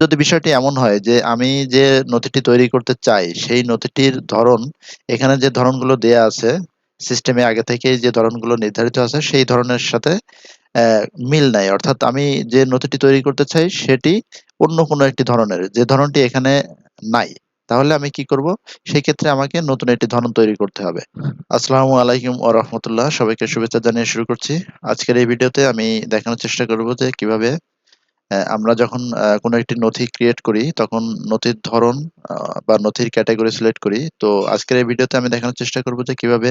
যদি বিষয়টি এমন হয় যে আমি যে নথিটি তৈরি করতে চাই, সেই নথিটির ধরন, এখানে যে ধরনগুলো দেয়া আছে সিস্টেমে আগে থেকে যে ধরনগুলো নির্ধারিত আছে, সেই ধরনের সাথে মিল নাই। অর্থাৎ আমি যে নথিটি তৈরি করতে চাই, সেটি অন্য কোনো একটি ধরনের। যে ধরনটি এখানে নাই, তাহলে আমি কি করব? সেই ক্ষেত্রে আমাকে নতুন একটি ধরন তৈরি করতে হবে। আসসালামু আলাইকুম ও রহমতুল্লাহ। সবাইকে শুভেচ্ছা জানিয়ে শুরু করছি। আজকের এই ভিডিওতে আমি দেখানোর চেষ্টা করব যে কীভাবে আমরা যখন কোনো একটি নথি ক্রিয়েট করি, তখন নথির ধরন বা নথির ক্যাটাগরি সিলেক্ট করি। তো আজকের এই ভিডিওতে আমি দেখানোর চেষ্টা করব যে কীভাবে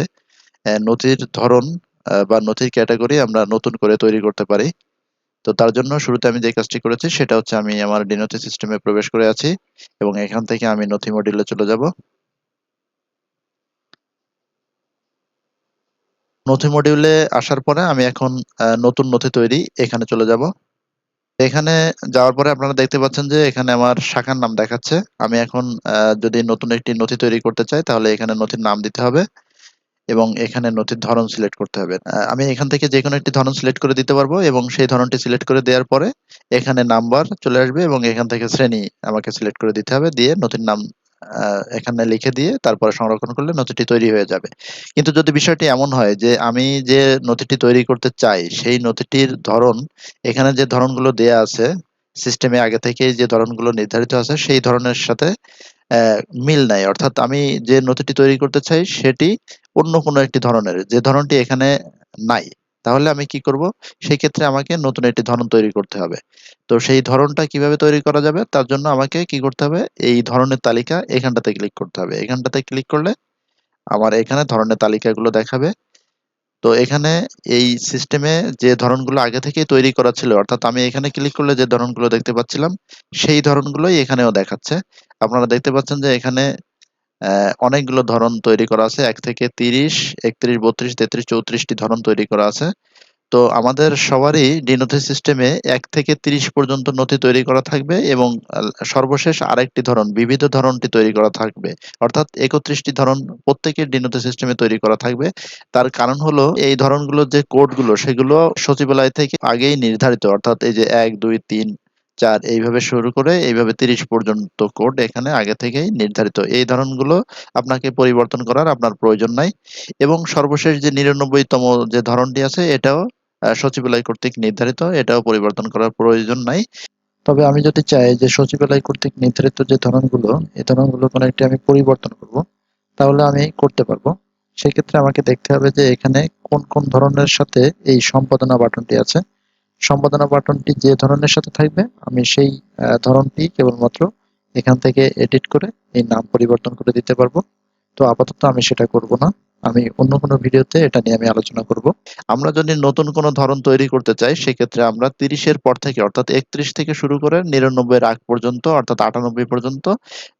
নথির ধরন বা নথির ক্যাটাগরি আমরা নতুন করে তৈরি করতে পারি। তো তার জন্য শুরুতে আমি যে কাজটি করেছি, সেটা হচ্ছে আমি আমার ডিনথি সিস্টেমে প্রবেশ করে আছি এবং এখান থেকে আমি নথি মডিউলে চলে যাব। নথি মডিউলে আসার পরে আমি এখন নতুন নথি তৈরি এখানে চলে যাব। এখানে যাওয়ার পরে আপনারা দেখতে পাচ্ছেন যে এখানে আমার শাখার নাম দেখাচ্ছে। আমি এখন যদি নতুন একটি নথি তৈরি করতে চাই, তাহলে এখানে নথির নাম দিতে হবে এবং এখানে নথির ধরন সিলেক্ট করতে হবে। আমি এখান থেকে যে কোনো একটি ধরন সিলেক্ট করে দিতে পারব এবং সেই ধরনটি সিলেক্ট করে দেওয়ার পরে এখানে নাম্বার চলে আসবে এবং এখান থেকে শ্রেণি আমাকে সিলেক্ট করে দিতে হবে দিয়ে নথির নাম এখানে লিখে দিয়ে তারপরে সংরক্ষণ করলে নথিটি তৈরি হয়ে যাবে। কিন্তু যদি বিষয়টি এমন হয় যে আমি যে নথিটি তৈরি করতে চাই, সেই নথিটির ধরন, এখানে যে ধরনগুলো দেয়া আছে সিস্টেমে আগে থেকেই যে ধরনগুলো নির্ধারিত আছে, সেই ধরনের সাথে মিল নাই। অর্থাৎ আমি যে নথিটি তৈরি করতে চাই, সেটি অন্য কোনো একটি ধরনের। যে ধরনটি এখানে নাই। তাহলে আমি কি করব? সেই ক্ষেত্রে আমাকে নতুন একটি ধরন তৈরি করতে হবে। তো সেই ধরনটা কীভাবে তৈরি করা যাবে? তার জন্য আমাকে কি করতে হবে? এই ধরনের তালিকা এখানটাতে ক্লিক করতে হবে। এখানটাতে ক্লিক করলে আমার এখানে ধরনের তালিকাগুলো দেখাবে। তো এখানে এই সিস্টেমে যে ধরনগুলো আগে থেকেই তৈরি করা ছিল, অর্থাৎ আমি এখানে ক্লিক করলে যে ধরনগুলো দেখতে পাচ্ছিলাম, সেই ধরনগুলোই এখানেও দেখাচ্ছে। আপনারা দেখতে পাচ্ছেন যে এখানে অনেকগুলো ধরন তৈরি করা আছে, এক থেকে তিরিশ, একত্রিশ, বত্রিশ, তেত্রিশ, চৌত্রিশটি ধরন তৈরি করা আছে। তো আমাদের সবারই ডিনথি সিস্টেমে এক থেকে তিরিশ পর্যন্ত নথি তৈরি করা থাকবে এবং সর্বশেষ আরেকটি ধরন, বিবিধ ধরনটি তৈরি করা থাকবে। অর্থাৎ একত্রিশটি ধরন প্রত্যেকের ডিনথি সিস্টেমে তৈরি করা থাকবে। তার কারণ হলো এই ধরনগুলোর যে কোডগুলো, সেগুলো সচিবালয় থেকে আগেই নির্ধারিত। অর্থাৎ এই যে এক, দুই, তিন চার এইভাবে শুরু করে এইভাবে তিরিশ পর্যন্ত কোড এখানে আগে থেকেই নির্ধারিত। এই ধরনগুলো আপনাকে পরিবর্তন করার আপনার প্রয়োজন নাই। এবং সর্বশেষ যে নিরানব্বইতম যে ধরনটি আছে, এটাও সচিবালয় কর্তৃক নির্ধারিত, এটাও পরিবর্তন করার প্রয়োজন নাই। তবে আমি যদি চাই যে সচিবালয় কর্তৃক নির্ধারিত যে ধরনগুলো, এই ধরনগুলো কোনো একটি আমি পরিবর্তন করব, তাহলে আমি করতে পারব। সেক্ষেত্রে আমাকে দেখতে হবে যে এখানে কোন কোন ধরনের সাথে এই সম্পাদনা বাটনটি আছে। সম্পাদনা বাটনটি যে ধরনের সাথে থাকবে, আমি সেই ধরনটি কেবলমাত্র এখান থেকে এডিট করে এই নাম পরিবর্তন করে দিতে পারব। তো আপাতত আমি সেটা করব না। আমি অন্য কোনো ভিডিওতে এটা নিয়ে আমি আলোচনা করব। আমরা যদি নতুন কোনো ধরন তৈরি করতে চাই, সেক্ষেত্রে আমরা তিরিশের পর থেকে, অর্থাৎ একত্রিশ থেকে শুরু করে নিরানব্বই আগ পর্যন্ত, অর্থাৎ আটানব্বই পর্যন্ত,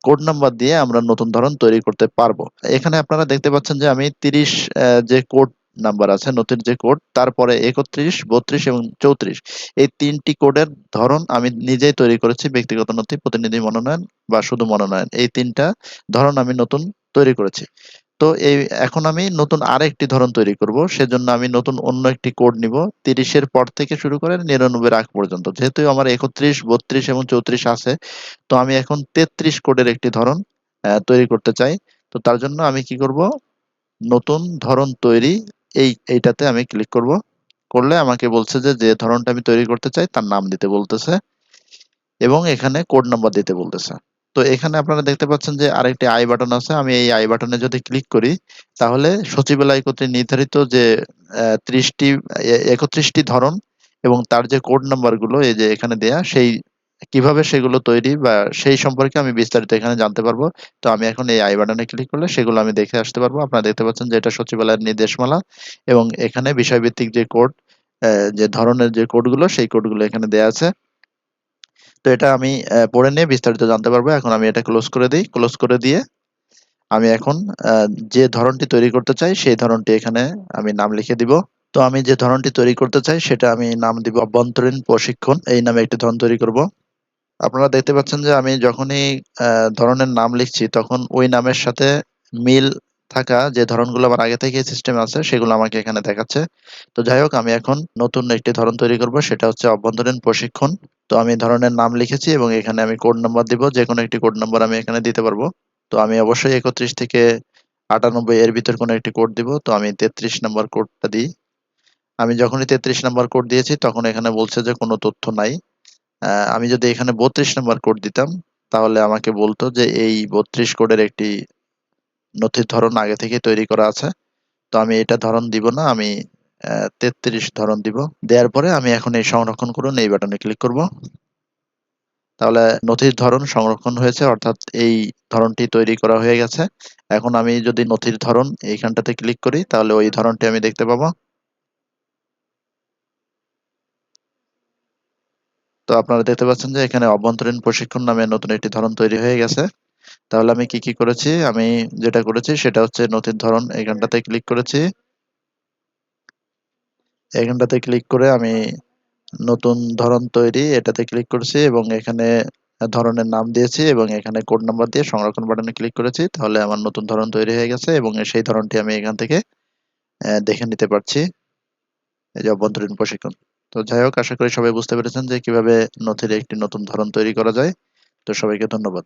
কোড নাম্বার দিয়ে আমরা নতুন ধরন তৈরি করতে পারব। এখানে আপনারা দেখতে পাচ্ছেন যে আমি তিরিশ যে কোড নাম্বার আছে নতুন যে কোড, তারপরে একত্রিশ, বত্রিশ এবং চৌত্রিশ। এই তিনটি কোডের ধরন আমি নিজেই তৈরি করেছি, ব্যক্তিগত নথি, প্রতিনিধি মনোনয়ন বা শুধু মনোনয়ন। এই তিনটা ধরন আমি নতুন তৈরি করেছি। তো এই এখন আমি নতুন আরেকটি ধরন তৈরি করব, সেজন্য আমি নতুন অন্য একটি কোড নিব। তিরিশের পর থেকে শুরু করে নিরানব্বই আগ পর্যন্ত। যেহেতু আমার একত্রিশ, বত্রিশ এবং চৌত্রিশ আছে, তো আমি এখন তেত্রিশ কোডের একটি ধরন তৈরি করতে চাই। তো তার জন্য আমি কি করব? নতুন ধরন তৈরি এই, এইটাতে আমি ক্লিক করব। করলে আমাকে বলছে যে যে ধরনটা আমি তৈরি করতে চাই তার নাম দিতে বলতেছে এবং এখানে কোড নাম্বার দিতে বলতেছে। তো এখানে আপনারা দেখতে পাচ্ছেন যে আরেকটি আই বাটন আছে। আমি এই আই বাটনে যদি ক্লিক করি, তাহলে সচিবালয় কর্তৃক নির্ধারিত যে ত্রিশটি একত্রিশটি ধরন এবং তার যে কোড নাম্বারগুলো এই যে এখানে দেয়া, সেই কীভাবে সেগুলো তৈরি বা সেই সম্পর্কে আমি বিস্তারিত এখানে জানতে পারব। তো আমি এখন এই আই বাটনে ক্লিক করলে সেগুলো আমি দেখে আসতে পারব। আপনারা দেখতে পাচ্ছেন যে এটা সচিবালয়ের নির্দেশমালা এবং এখানে বিষয়ভিত্তিক যে কোড যে ধরনের যে কোডগুলো, সেই কোডগুলো এখানে দেয়া আছে। তো এটা আমি পড়ে নিয়ে বিস্তারিত জানতে পারব। এখন আমি এটা ক্লোজ করে দিই। ক্লোজ করে দিয়ে আমি এখন যে ধরনটি তৈরি করতে চাই, সেই ধরনটি এখানে আমি নাম লিখে দিব। তো আমি যে ধরনটি তৈরি করতে চাই, সেটা আমি নাম দিব অভ্যন্তরীণ প্রশিক্ষণ। এই নামে একটি ধরন তৈরি করব। আপনারা দেখতে পাচ্ছেন যে আমি যখনই ধরনের নাম লিখছি, তখন ওই নামের সাথে মিল থাকা যে ধরনগুলো আমার আগে থেকেই সিস্টেম আছে, সেগুলো আমাকে এখানে দেখাচ্ছে। তো যাই হোক, আমি এখন নতুন একটি ধরন তৈরি করব, সেটা হচ্ছে অভ্যন্তরীণ প্রশিক্ষণ। তো আমি ধরনের নাম লিখেছি এবং এখানে আমি কোড নাম্বার দিব। যে কোনো একটি কোড নাম্বার আমি এখানে দিতে পারব। তো আমি অবশ্যই ৩১ থেকে ৯৮ এর ভিতর কোনো একটি কোড দিব। তো আমি ৩৩ নাম্বার কোডটা দিই। আমি যখনই ৩৩ নাম্বার কোড দিয়েছি, তখন এখানে বলছে যে কোনো তথ্য নাই। আমি যদি এখানে ৩২ নাম্বার কোড দিতাম, তাহলে আমাকে বলতো যে এই ৩২ কোডের একটি নথির ধরন আগে থেকেই তৈরি করা আছে। তো আমি এটা ধরন দিব না। আমি ৩৩ ধরন দিব। দেওয়ার পরে আমি এখন এই সংরক্ষণ করুন, এই বাটনে ক্লিক করব। তাহলে নথির ধরন সংরক্ষণ হয়েছে, অর্থাৎ এই ধরনটি তৈরি করা হয়ে গেছে। এখন আমি যদি নথির ধরন এইখানটাতে ক্লিক করি, তাহলে ওই ধরনটি আমি দেখতে পাবো। আপনারা দেখতে পাচ্ছেন যে এখানে অভ্যন্তরীণ প্রশিক্ষণ নামে নতুন একটি ধরন তৈরি হয়ে গেছে। তাহলে আমি কি, কি করেছি? আমি যেটা করেছি সেটা হচ্ছে নথির ধরন এখানটাতে ক্লিক করেছি। এখানটাতে ক্লিক করে আমি নতুন ধরন তৈরি এটাতে ক্লিক করেছি এবং এখানে ধরনের নাম দিয়েছি এবং এখানে কোড নাম্বার দিয়ে সংরক্ষণ বাটনে ক্লিক করেছি। তাহলে আমার নতুন ধরন তৈরি হয়ে গেছে এবং সেই ধরনটি আমি এখান থেকে দেখে নিতে পারছি। এই যে অভ্যন্তরীণ প্রশিক্ষণ। তো যাই হোক, আশা করি সবাই বুঝতে পেরেছেন যে কীভাবে নথির একটি নতুন ধরন তৈরি করা যায়। তো সবাইকে ধন্যবাদ।